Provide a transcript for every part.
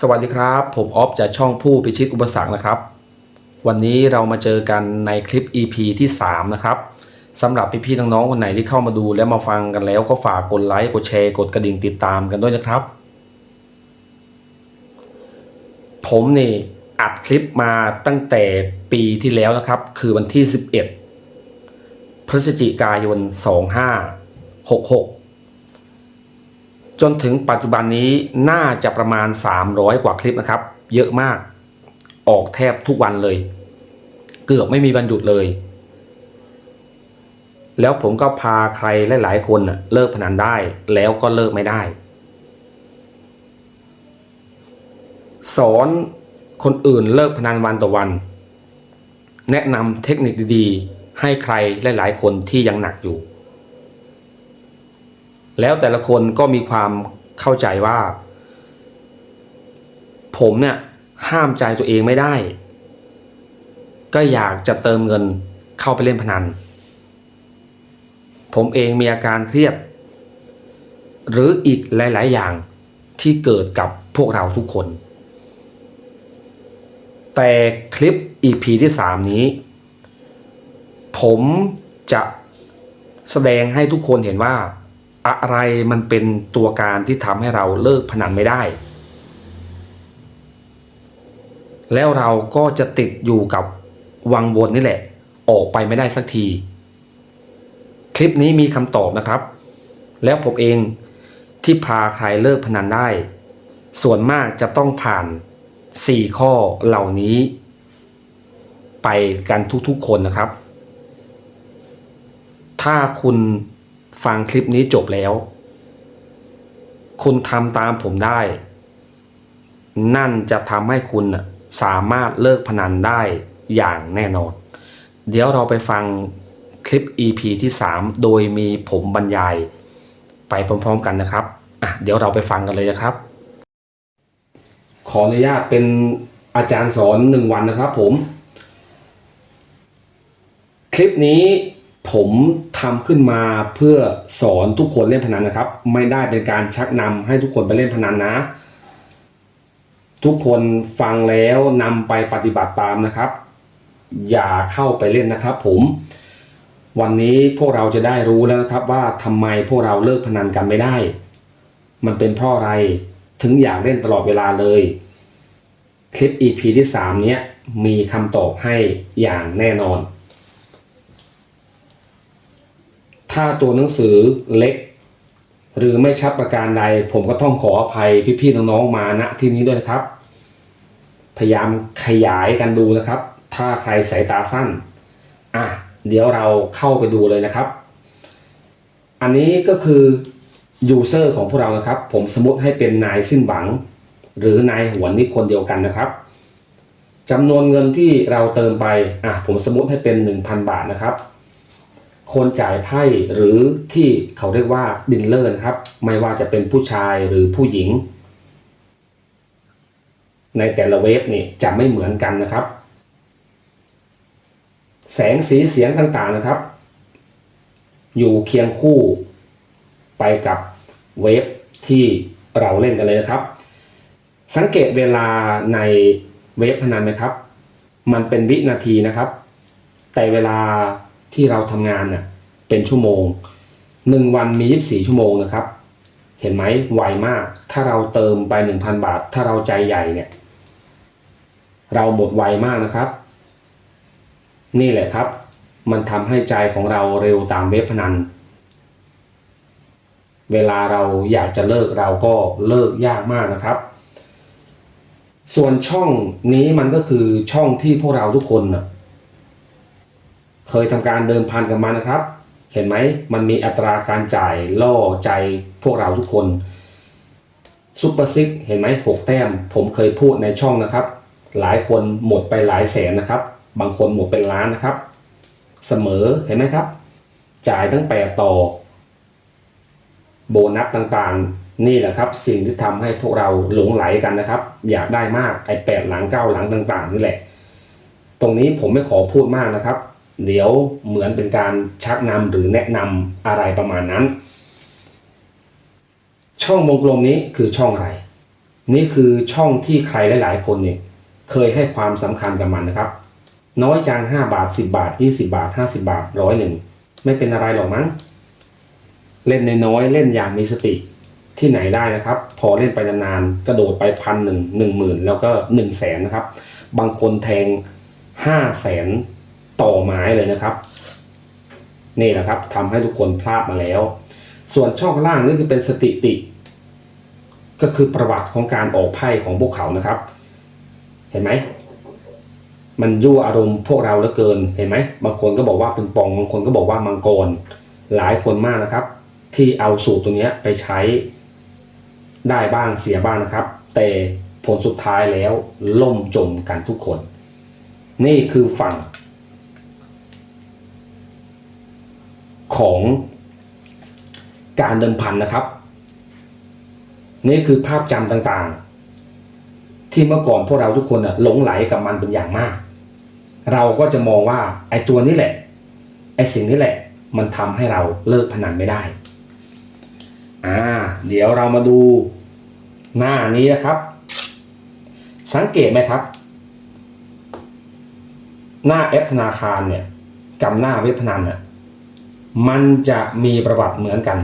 สวัสดีครับ ผมออฟจากช่องผู้พิชิตอุปสรรคนะครับ วันนี้เรามาเจอกันในคลิป EP ที่ 3 นะครับสำหรับพี่ๆน้องๆคนไหนที่เข้ามาดูและมาฟังกันแล้วก็ฝากกดไลค์กดแชร์กดกระดิ่งติดตามกันด้วยนะครับ ผมนี่อัดคลิปมาตั้งแต่ปีที่แล้วนะครับ คือวันที่ 11 พฤศจิกายน 2566 จนถึงปัจจุบันนี้น่าจะประมาณ 300 กว่าคลิปนะครับ เยอะมาก ออกแทบทุกวันเลย เกือบไม่มีวันหยุดเลย แล้วผมก็พาใครหลาย ๆ คนเลิกพนันได้แล้วก็เลิกไม่ได้ สอนคนอื่นเลิกพนันวันต่อวัน แนะนำเทคนิคดี ๆ ให้ใครหลาย ๆ คนที่ยังหนักอยู่ แล้วแต่ละคนก็มีความเข้าใจว่า ผมเนี่ยห้ามใจตัวเองไม่ได้ ก็อยากจะเติมเงินเข้าไปเล่นพนัน ผมเองมีอาการเครียด หรืออีกหลาย ๆ อย่างที่เกิดกับพวกเราทุกคน แต่คลิป EP ที่ 3 นี้ ผมจะแสดงให้ทุกคนเห็นว่า อะไรมันเป็นตัวการที่ทำให้เราเลิกพนันไม่ได้ แล้วเราก็จะติดอยู่กับวังวนนี่แหละ ออกไปไม่ได้สักที คลิปนี้มีคำตอบนะครับ แล้วผมเองที่พาใครเลิกพนันได้ ส่วนมากจะต้องผ่าน 4 ข้อเหล่านี้ ไปกันทุกๆคนนะครับ ถ้าคุณ ฟังคลิปนี้จบแล้ว คุณทำตามผมได้ นั่นจะทำให้คุณสามารถเลิกพนันได้อย่างแน่นอน เดี๋ยวเราไปฟังคลิป EP ที่ 3 โดยมีผมบรรยายไปพร้อมๆกันนะครับอะเดี๋ยวเราไปฟังกันเลยนะครับ ขออนุญาตเป็นอาจารย์สอนหนึ่งวันนะครับผม คลิปนี้ ผมทำขึ้นมาเพื่อสอนทุกคนเล่นพนันนะครับ ไม่ได้เป็นการชักนำให้ทุกคนไปเล่นพนันนะ ทุกคนฟังแล้วนำไปปฏิบัติตามนะครับ อย่าเข้าไปเล่นนะครับ ผม วันนี้พวกเราจะได้รู้แล้วนะครับว่าทำไมพวกเราเลิกพนันกันไม่ได้ มันเป็นเพราะอะไรถึงอยากเล่นตลอดเวลาเลย คลิป EP ที่ 3 เนี้ยมีคำตอบให้อย่างแน่นอน ถ้าตัวหนังสือเล็ก หรือไม่ชัดประการใด ผมก็ต้องขออภัยพี่ๆน้องๆมาณที่นี้ด้วยนะครับ พยายามขยายกันดูนะครับ ถ้าใครสายตาสั้นอะเดี๋ยวเราเข้าไปดูเลยนะครับ อันนี้ก็คือยูเซอร์ของพวกเรานะครับ ผมสมมติให้เป็นนายสิ้นหวัง หรือนายหวนนี่คนเดียวกันนะครับจำนวนเงินที่เราเติมไปอะผมสมมติให้เป็น 1,000 บาทนะครับ คนจ่ายไพ่หรือที่เขาเรียกว่าดินเลอร์นะครับ ไม่ว่าจะเป็นผู้ชายหรือผู้หญิง ในแต่ละเวฟนี่จะไม่เหมือนกันนะครับ แสงสีเสียงต่างๆนะครับ อยู่เคียงคู่ไปกับเวฟที่เราเล่นกันเลยนะครับ สังเกตเวลาในเวฟพนันไหมครับ มันเป็นวินาทีนะครับ แต่เวลา ที่เราทำงานน่ะเป็นชั่วโมงหนึ่งวันมี24ชั่วโมงนะครับ เห็นไหมไวมาก ถ้าเราเติมไป1,000บาท ถ้าเราใจใหญ่เนี่ย เราหมดไวมากนะครับ นี่แหละครับ มันทำให้ใจของเราเร็วตามเว็บพนัน เวลาเราอยากจะเลิกเราก็เลิกยากมากนะครับ ส่วนช่องนี้มันก็คือช่องที่พวกเราทุกคนน่ะ เคยทำการเดิมพันกับมันนะครับ เห็นไหมมันมีอัตราการจ่ายล่อใจพวกเราทุกคนซุปเปอร์ซิกเห็นไหมหกแต้ม ผมเคยพูดในช่องนะครับ หลายคนหมดไปหลายแสนนะครับ บางคนหมดเป็นล้านนะครับ เสมอเห็นไหมครับ จ่ายตั้งแปดต่อ โบนัสต่างๆ นี่แหละครับ สิ่งที่ทำให้พวกเราหลงไหลกันนะครับ อยากได้มากไอ้แปดหลังเก้าหลังต่างๆนี่แหละ ตรงนี้ผมไม่ขอพูดมากนะครับ เดี๋ยวเหมือนเป็นการชักนำหรือแนะนำอะไรประมาณนั้น ช่องวงกลมนี้คือช่องอะไร นี่คือช่องที่ใครหลาย ๆ คนเนี่ยเคยให้ความสำคัญกับมันนะครับ น้อยจังห้าบาทสิบาทยี่สิบาทห้าสิบาทร้อยหนึ่งไม่เป็นอะไรหรอกมั้ง เล่นน้อยๆเล่นอย่างมีสติที่ไหนได้นะครับ พอเล่นไปนานๆกระโดดไปพันหนึ่งหนึ่งหมื่นแล้วก็หนึ่งแสนนะครับ บางคนแทงห้าแสน ต่อไม้เลยนะครับ นี่แหละครับทำให้ทุกคนพลาดมาแล้ว ส่วนช่องล่างนี่คือเป็นสถิติ ก็คือประวัติของการออกไพ่ของพวกเขานะครับ เห็นไหมมันยั่วอารมณ์พวกเราเหลือเกินเห็นไหมบางคนก็บอกว่าเป็นปองบางคนก็บอกว่ามังกรหลายคนมากนะครับ ที่เอาสูตรตัวนี้ไปใช้ได้บ้างเสียบ้างนะครับ แต่ผลสุดท้ายแล้วล่มจมกันทุกคน นี่คือฝั่ง ของการเดิมพันนะครับ นี่คือภาพจำต่างๆ ที่เมื่อก่อนพวกเราทุกคนน่ะหลงไหลกับมันเป็นอย่างมาก เราก็จะมองว่าไอ้ตัวนี้แหละไอ้สิ่งนี้แหละ มันทำให้เราเลิกพนันไม่ได้อ่าเดี๋ยวเรามาดูหน้านี้นะครับ สังเกตไหมครับ หน้าแอปธนาคารเนี่ยกับหน้าเว็บพนันน่ะ มันจะมีประวัติเหมือนกัน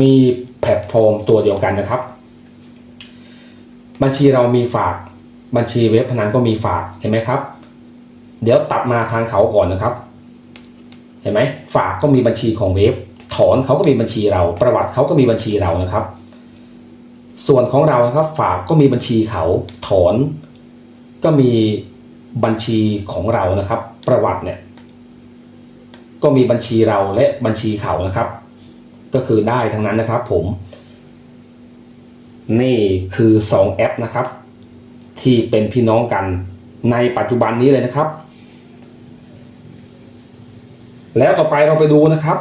มีแพลตฟอร์มตัวเดียวกันนะครับ บัญชีเรามีฝาก บัญชีเว็บพนันก็มีฝากเห็นไหมครับ เดี๋ยวตัดมาทางเขาก่อนนะครับ เห็นไหมฝากก็มีบัญชีของเว็บถอนเขาก็มีบัญชีเรา ประวัติเขาก็มีบัญชีเรานะครับ ส่วนของเรานะครับ ฝากก็มีบัญชีเขาถอน ก็มีบัญชีของเรานะครับ ประวัติเนี่ย ก็มีบัญชีเราและบัญชีเขานะครับ ก็คือได้ทั้งนั้นนะครับ ผม นี่คือ2แอปนะครับ ที่เป็นพี่น้องกันในปัจจุบันนี้เลยนะครับ แล้วต่อไปเราไปดูนะครับ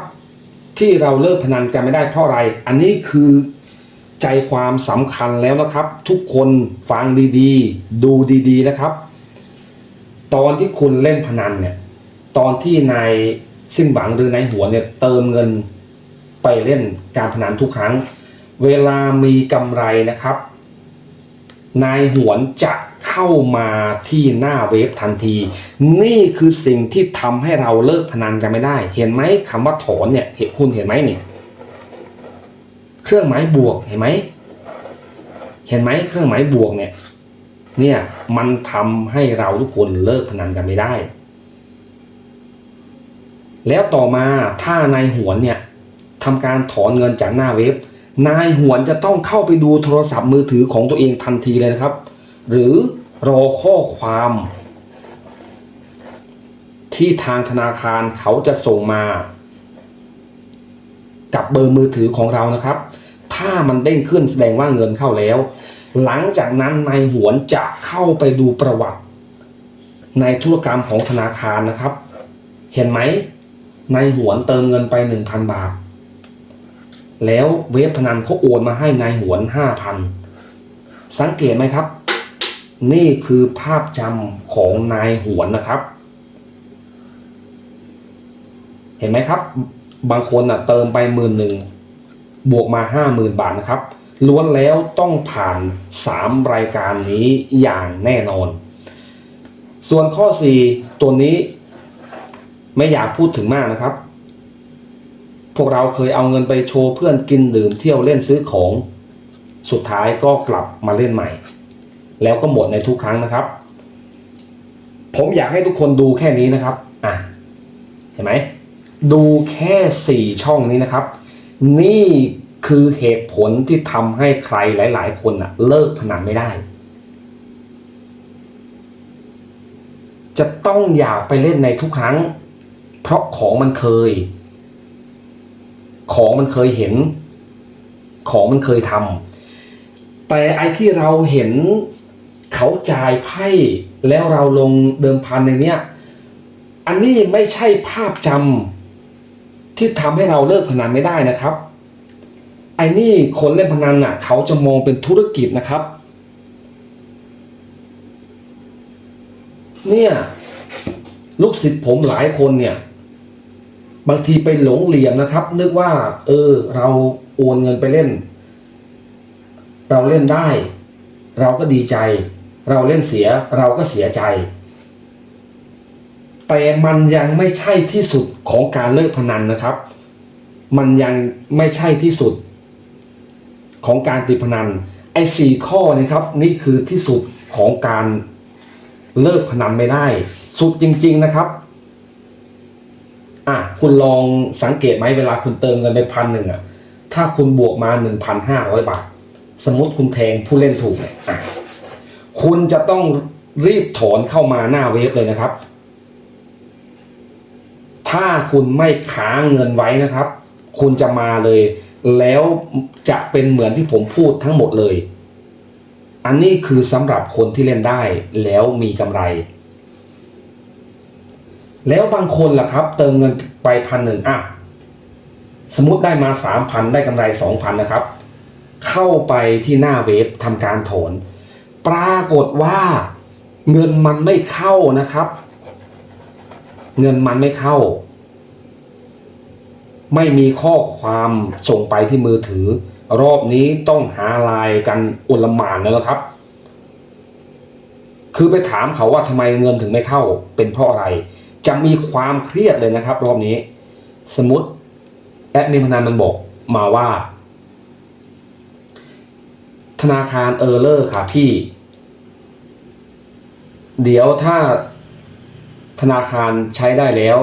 ที่เราเลิกพนันกันไม่ได้เพราะอะไร อันนี้คือใจความสำคัญแล้วนะครับ ทุกคนฟังดีๆ ดูดีๆนะครับ ตอนที่คุณเล่นพนันเนี่ย ตอนที่นาย ซึ่งหวังหรือนายหัวเนี่ยเติมเงินไปเล่นการพนันทุกครั้ง เวลามีกำไรนะครับ นายหวนจะเข้ามาที่หน้าเว็บทันที นี่คือสิ่งที่ทำให้เราเลิกพนันกันไม่ได้ เห็นไหมคำว่าถอนเนี่ยเห็นคุณเห็นไหมเนี่ยเครื่องหมายบวกเห็นไหมเห็นไหมเครื่องหมายบวกเนี่ยเนี่ยมันทำให้เราทุกคนเลิกพนันกันไม่ได้ แล้วต่อมาถ้านายหวนเนี่ยทำการถอนเงินจากหน้าเว็บ นายหวนจะต้องเข้าไปดูโทรศัพท์มือถือของตัวเองทันทีเลยนะครับ หรือรอข้อความ ที่ทางธนาคารเขาจะส่งมา กับเบอร์มือถือของเรานะครับ ถ้ามันเด้งขึ้นแสดงว่าเงินเข้าแล้ว หลังจากนั้นนายหวนจะเข้าไปดูประวัติ ในธุรกรรมของธนาคารนะครับ เห็นไหม นายหวนเติมเงินไปหนึ่งพันบาท แล้วเว็บพนันเขาโอนมาให้นายหวนห้าพันสังเกตไหมครับ นี่คือภาพจำของนายหวนนะครับ เห็นไหมครับ บางคนอะเติมไปหมื่นหนึ่งบวกมาห้าหมื่นบาทนะครับล้วนแล้วต้องผ่านสามรายการนี้อย่างแน่นอน ส่วนข้อสี่ตัวนี้ ไม่อยากพูดถึงมากนะครับ พวกเราเคยเอาเงินไปโชว์เพื่อนกินดื่มเที่ยวเล่นซื้อของ สุดท้ายก็กลับมาเล่นใหม่ แล้วก็หมดในทุกครั้งนะครับ ผมอยากให้ทุกคนดูแค่นี้นะครับอะเห็นไหมดูแค่สี่ช่องนี้นะครับ นี่คือเหตุผลที่ทำให้ใครหลาย ๆ คนอะเลิกพนันไม่ได้ จะต้องอยากไปเล่นในทุกครั้ง เพราะของมันเคย ของมันเคยเห็น ของมันเคยทำแต่ไอ้ที่เราเห็นเขาจ่ายไพ่แล้วเราลงเดิมพันในเนี้ย อันนี้ไม่ใช่ภาพจำที่ทำให้เราเลิกพนันไม่ได้นะครับไอ้นี่คนเล่นพนันน่ะ เขาจะมองเป็นธุรกิจนะครับ เนี่ย ลูกศิษย์ผมหลายคนเนี่ย บางทีไปหลงเหลี่ยมนะครับ นึกว่า เออ เราโอนเงินไปเล่น เราเล่นได้ เราก็ดีใจ เราเล่นเสีย เราก็เสียใจ แต่มันยังไม่ใช่ที่สุดของการเลิกพนันนะครับ มันยังไม่ใช่ที่สุด ของการติดพนัน ไอ้สี่ข้อนี้ครับ นี่คือที่สุดของการเลิกพนันไม่ได้ สุดจริง ๆนะครับ อะคุณลองสังเกตไหมเวลาคุณเติมเงินไปพันหนึ่งอะถ้าคุณบวกมาหนึ่งพันห้าร้อยบาท สมมติคุณแทงผู้เล่นถูกเนี่ยอะคุณจะต้องรีบถอนเข้ามาหน้าเวฟเลยนะครับ ถ้าคุณไม่ค้างเงินไว้นะครับ คุณจะมาเลย แล้วจะเป็นเหมือนที่ผมพูดทั้งหมดเลย อันนี้คือสำหรับคนที่เล่นได้แล้วมีกำไร แล้วบางคนล่ะครับ เติมเงินไปพันหนึ่งอะสมมติได้มาสามพันได้กำไรสองพันนะครับ เข้าไปที่หน้าเว็บทำการถอน ปรากฏว่าเงินมันไม่เข้านะครับ เงินมันไม่เข้า ไม่มีข้อความส่งไปที่มือถือ รอบนี้ต้องหาลายกันอุลหมานแล้วครับ คือไปถามเขาว่าทำไมเงินถึงไม่เข้าเป็นเพราะอะไร จะมีความเครียดเลยนะครับ รอบนี้ สมมติแอดมินพนันมันบอกมาว่า ธนาคารเออร์เลอร์ค่ะพี่ เดี๋ยวถ้าธนาคารใช้ได้แล้ว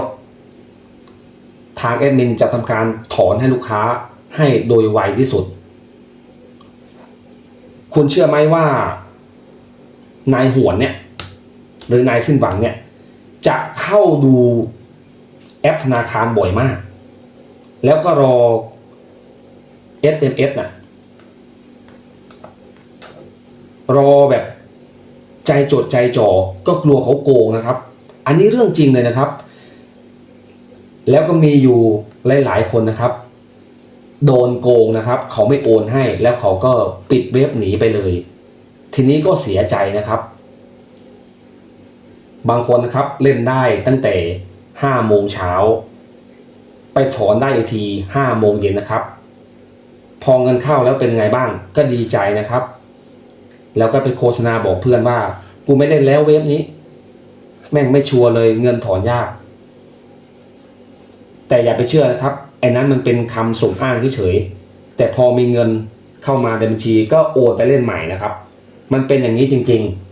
ทางแอดมินจะทำการถอนให้ลูกค้าให้โดยไวที่สุด คุณเชื่อไหมว่านายหวนเนี่ย หรือนายสิ้นหวังเนี่ย จะเข้าดูแอปธนาคารบ่อยมาก แล้วก็รอ SMS น่ะ รอแบบใจจดใจจ่อก็กลัวเขาโกงนะครับ อันนี้เรื่องจริงเลยนะครับ แล้วก็มีอยู่หลาย ๆ คนนะครับ โดนโกงนะครับ เขาไม่โอนให้แล้วเขาก็ปิดเว็บหนีไปเลย ทีนี้ก็เสียใจนะครับ บางคนนะครับเล่นได้ตั้งแต่ห้าโมงเช้า ไปถอนได้อีกทีห้าโมงเย็นนะครับ พอเงินเข้าแล้วเป็นไงบ้างก็ดีใจนะครับ แล้วก็ไปโฆษณาบอกเพื่อนว่า กูไม่เล่นแล้วเว็บนี้ แม่งไม่ชัวร์เลยเงินถอนยาก แต่อย่าไปเชื่อนะครับไอ้นั้นมันเป็นคำส่งอ้างเฉยแต่พอมีเงินเข้ามาในบัญชีก็โอนไปเล่นใหม่นะครับ มันเป็นอย่างนี้จริง ๆ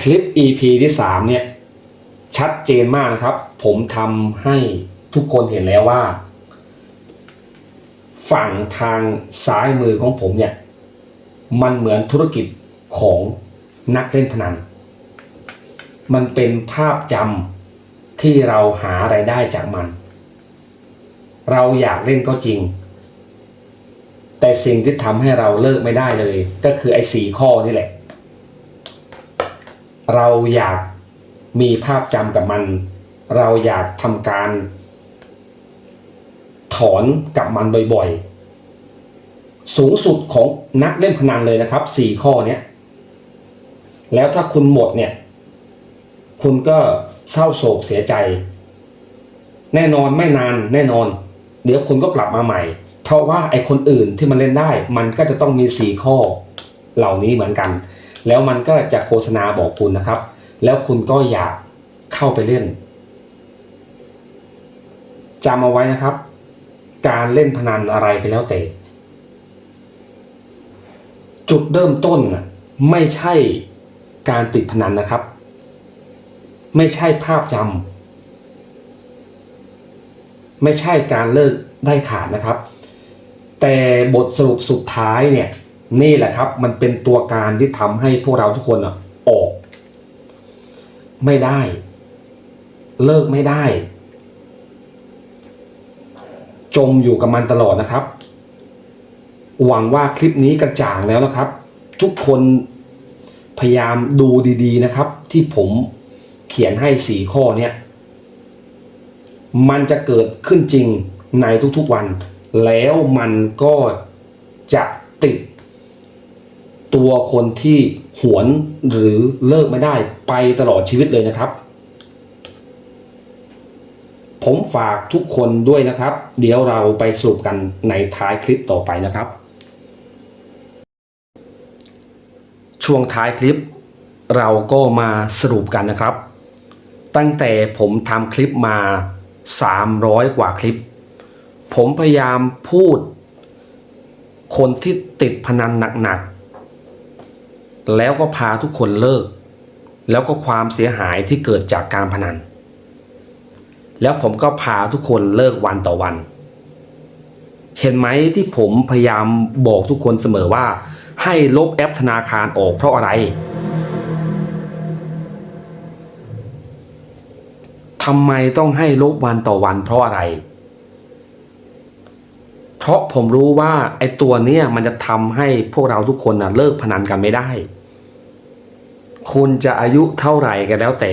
คลิป EP ที่สามเนี่ย ชัดเจนมากนะครับ ผมทำให้ทุกคนเห็นแล้วว่า ฝั่งทางซ้ายมือของผมเนี่ย มันเหมือนธุรกิจของนักเล่นพนัน มันเป็นภาพจำที่เราหาไรายได้จากมัน เราอยากเล่นก็จริง แต่สิ่งที่ทำให้เราเลิกไม่ได้เลย ก็คือไอ้สี่ข้อนี่แหละ เราอยากมีภาพจำกับมัน เราอยากทำการ ถอนกับมันบ่อยๆ สูงสุดของนักเล่นพนันเลยนะครับสี่ข้อเนี้ย แล้วถ้าคุณหมดเนี่ย คุณก็เศร้าโศกเสียใจ แน่นอนไม่นานแน่นอน เดี๋ยวคุณก็กลับมาใหม่ เพราะว่าไอคนอื่นที่มันเล่นได้ มันก็จะต้องมีสี่ข้อ เหล่านี้เหมือนกัน แล้วมันก็จะโฆษณาบอกคุณนะครับ แล้วคุณก็อยากเข้าไปเล่นจำเอาไว้นะครับ การเล่นพนันอะไรก็แล้วแต่ จุดเริ่มต้นไม่ใช่การติดพนันนะครับ ไม่ใช่ภาพจำไม่ใช่การเลิกได้ขาดนะครับ แต่บทสรุปสุดท้ายเนี่ย นี่แหละครับ มันเป็นตัวการที่ทำให้พวกเราทุกคนอะออก ไม่ได้ เลิกไม่ได้ จมอยู่กับมันตลอดนะครับ หวังว่าคลิปนี้กระจ่างแล้วนะครับ ทุกคนพยายามดูดีๆนะครับ ที่ผมเขียนให้สีข้อเนี้ยมันจะเกิดขึ้นจริงในทุกๆวัน แล้วมันก็จะติด ตัวคนที่หวนหรือเลิกไม่ได้ไปตลอดชีวิตเลยนะครับ ผมฝากทุกคนด้วยนะครับ เดี๋ยวเราไปสรุปกันในท้ายคลิปต่อไปนะครับ ช่วงท้ายคลิป เราก็มาสรุปกันนะครับ ตั้งแต่ผมทำคลิปมา 300 กว่าคลิป ผมพยายามพูด คนที่ติดพนันหนัก แล้วก็พาทุกคนเลิก แล้วก็ความเสียหายที่เกิดจากการพนัน แล้วผมก็พาทุกคนเลิกวันต่อวัน เห็นไหมที่ผมพยายามบอกทุกคนเสมอว่า ให้ลบแอปธนาคารออกเพราะอะไรทำไมต้องให้ลบวันต่อวันเพราะอะไร เพราะผมรู้ว่าไอ้ตัวเนี้ยมันจะทำให้พวกเราทุกคนนะเลิกพนันกันไม่ได้ คุณจะอายุเท่าไหร่กันแล้วแต่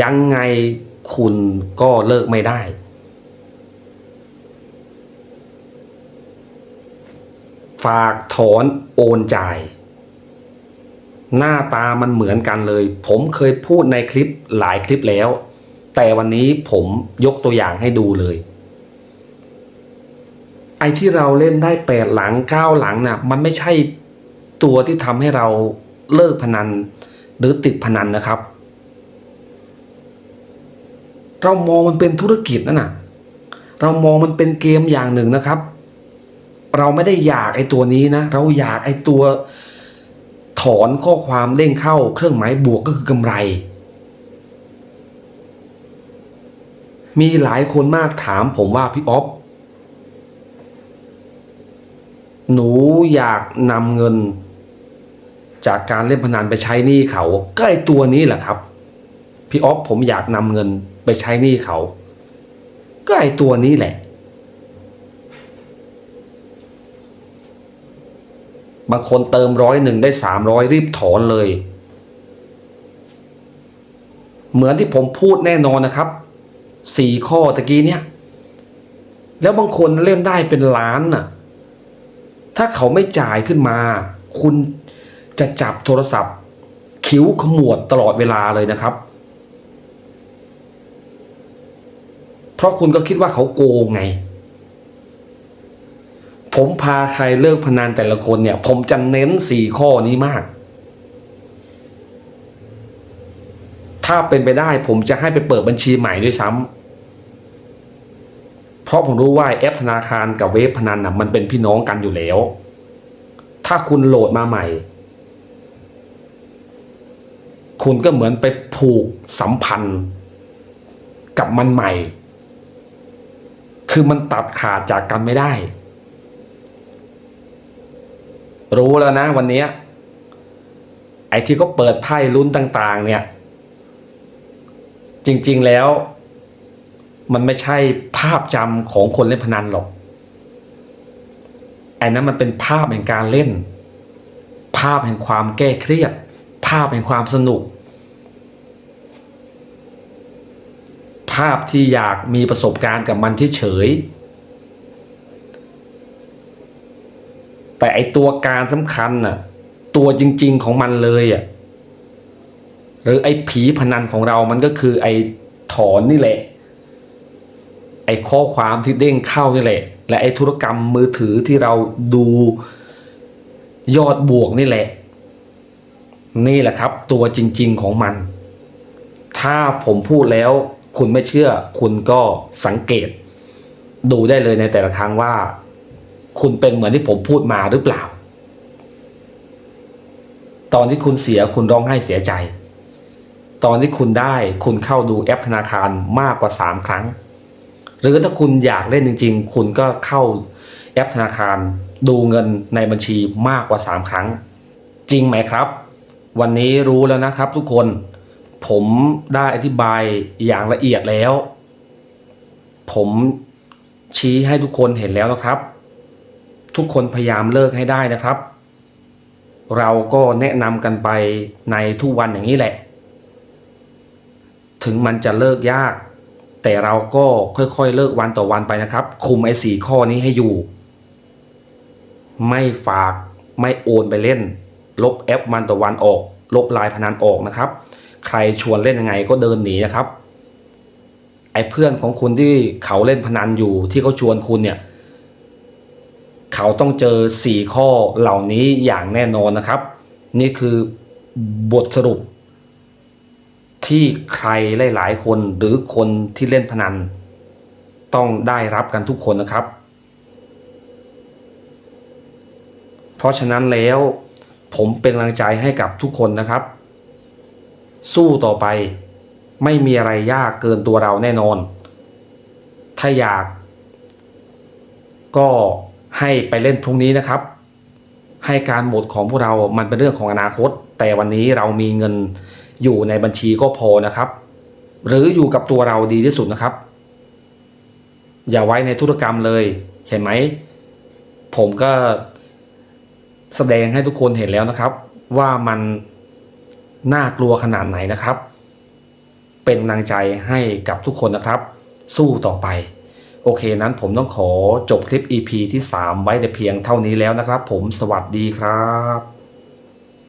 ยังไงคุณก็เลิกไม่ได้ ฝากถอนโอนจ่าย หน้าตามันเหมือนกันเลย ผมเคยพูดในคลิปหลายคลิปแล้ว แต่วันนี้ผมยกตัวอย่างให้ดูเลย ไอ้ที่เราเล่นได้แปดหลังเก้าหลังน่ะ มันไม่ใช่ตัวที่ทำให้เราเลิกพนัน หรือติดพนันนะครับ เรามองมันเป็นธุรกิจนั่นน่ะ เรามองมันเป็นเกมอย่างหนึ่งนะครับ เราไม่ได้อยากไอ้ตัวนี้นะ เราอยากไอ้ตัวถอนข้อความเด้งเข้าเครื่องหมายบวกก็คือกำไร มีหลายคนมากถามผมว่าพี่อ๊อฟหนูอยากนำเงิน จากการเล่นพนันไปใช้หนี้เขาก็ไอตัวนี้แหละครับ พี่ออฟผมอยากนำเงินไปใช้หนี้เขา ก็ไอตัวนี้แหละ บางคนเติมร้อยหนึ่งได้สามร้อยรีบถอนเลย เหมือนที่ผมพูดแน่นอนนะครับสี่ข้อตะกี้เนี่ย แล้วบางคนเล่นได้เป็นล้านน่ะ ถ้าเขาไม่จ่ายขึ้นมา คุณ จะจับโทรศัพท์ คิ้วขมวดตลอดเวลาเลยนะครับ เพราะคุณก็คิดว่าเขาโกงไง ผมพาใครเลิกพนันแต่ละคนเนี่ย ผมจะเน้นสี่ข้อนี้มาก ถ้าเป็นไปได้ผมจะให้ไปเปิดบัญชีใหม่ด้วยซ้ำเพราะผมรู้ว่าแอปธนาคารกับเว็บพนันน่ะมันเป็นพี่น้องกันอยู่แล้ว ถ้าคุณโหลดมาใหม่ คุณก็เหมือนไปผูกสัมพันธ์กับมันใหม่ คือมันตัดขาดจากกันไม่ได้ รู้แล้วนะวันนี้ ไอ้ที่เขาเปิดไพ่ลุ้นต่าง ๆ เนี่ย จริง ๆ แล้ว มันไม่ใช่ภาพจำของคนเล่นพนันหรอก ไอ้นั้นมันเป็นภาพแห่งการเล่น ภาพแห่งความแก้เครียด ภาพแห่งความสนุก ภาพที่อยากมีประสบการณ์กับมันเฉยแต่ไอตัวการสำคัญน่ะ ตัวจริง ๆของมันเลยอะหรือไอ้ผีพนันของเรามันก็คือไอ้ถอนนี่แหละ ไอ้ข้อความที่เด้งเข้านี่แหละ และไอ้ธุรกรรมมือถือที่เราดูยอดบวกนี่แหละ นี่แหละครับ ตัวจริง ๆของมัน ถ้าผมพูดแล้วคุณไม่เชื่อ คุณก็สังเกต ดูได้เลยในแต่ละครั้งว่า คุณเป็นเหมือนที่ผมพูดมาหรือเปล่า ตอนที่คุณเสียคุณร้องไห้เสียใจ ตอนที่คุณได้คุณเข้าดูแอปธนาคารมากกว่าสามครั้ง หรือถ้าคุณอยากเล่นจริง ๆ คุณก็เข้าแอปธนาคารดูเงินในบัญชีมากกว่าสามครั้ง จริงไหมครับ วันนี้รู้แล้วนะครับทุกคน ผมได้อธิบายอย่างละเอียดแล้ว ผมชี้ให้ทุกคนเห็นแล้วนะครับ ทุกคนพยายามเลิกให้ได้นะครับ เราก็แนะนำกันไปในทุกวันอย่างนี้แหละ ถึงมันจะเลิกยาก แต่เราก็ค่อยๆเลิกวันต่อวันไปนะครับ คุมไอ้สี่ข้อนี้ให้อยู่ ไม่ฝากไม่โอนไปเล่น ลบแอปวันต่อวันออก ลบลายพนันออกนะครับ ใครชวนเล่นยังไงก็เดินหนีนะครับ ไอ้เพื่อนของคุณที่เขาเล่นพนันอยู่ที่เขาชวนคุณเนี่ย เขาต้องเจอสี่ข้อเหล่านี้อย่างแน่นอนนะครับ นี่คือบทสรุป ที่ใครหลายๆคนหรือคนที่เล่นพนัน ต้องได้รับกันทุกคนนะครับ เพราะฉะนั้นแล้ว ผมเป็นกำลังใจให้กับทุกคนนะครับ สู้ต่อไปไม่มีอะไรยากเกินตัวเราแน่นอน ถ้าอยาก ก็ให้ไปเล่นพรุ่งนี้นะครับ ให้การหมดของพวกเรามันเป็นเรื่องของอนาคต แต่วันนี้เรามีเงินอยู่ในบัญชีก็พอนะครับ หรืออยู่กับตัวเราดีที่สุดนะครับ อย่าไว้ในธุรกรรมเลย เห็นไหม ผมก็ แสดงให้ทุกคนเห็นแล้วนะครับ ว่ามันน่ากลัวขนาดไหนนะครับ เป็นกำลังใจให้กับทุกคนนะครับ สู้ต่อไป โอเคนั้นผมต้องขอจบคลิป EP ที่ 3 ไว้แต่เพียงเท่านี้แล้วนะครับ ผมสวัสดีครับ